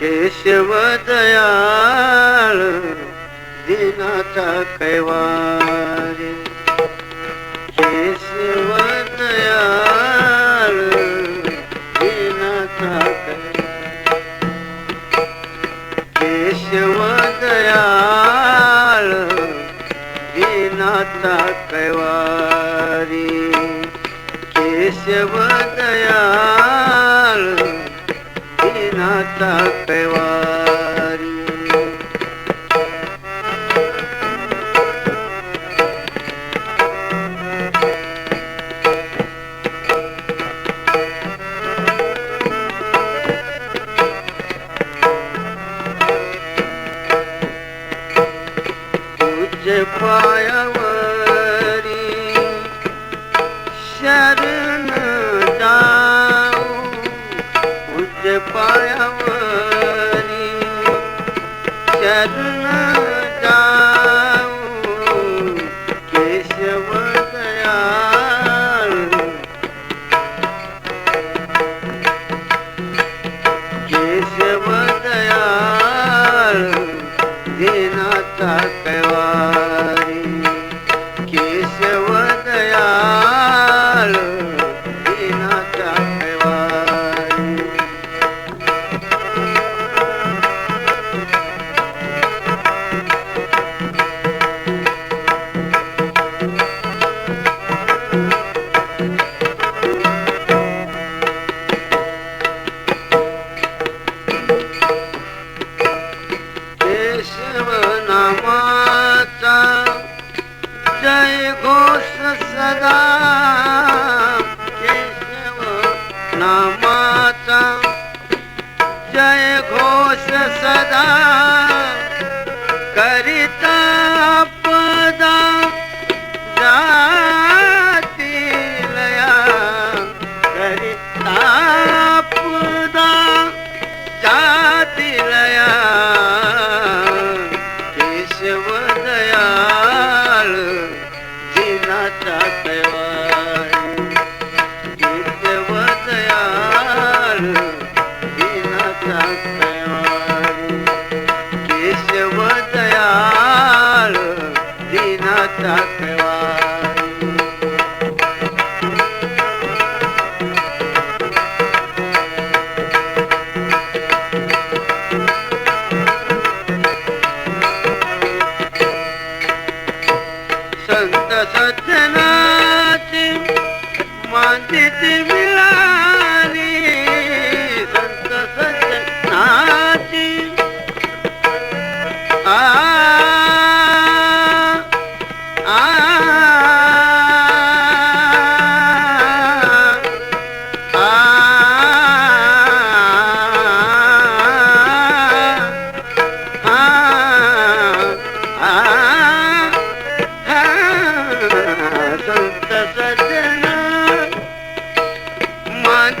केशव दयाळ दिनाचा कैवा ಶಿವ ದಯಾಳು ದೀನಾಥ i Da da da. ಜವನ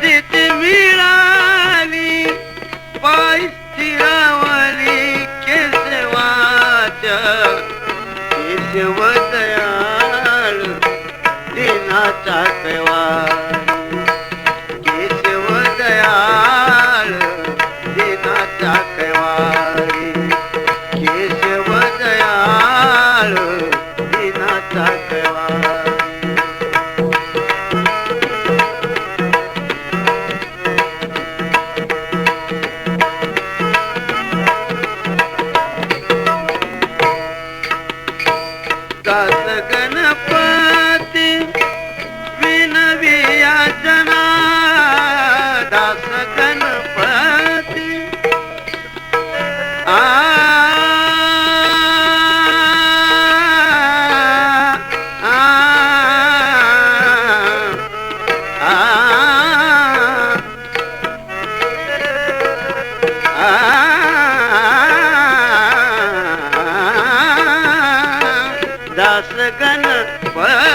स्थित मिळाली. पाय स्थिरावली केसवाच केशव दयाळ दिनाचा सेवा. வா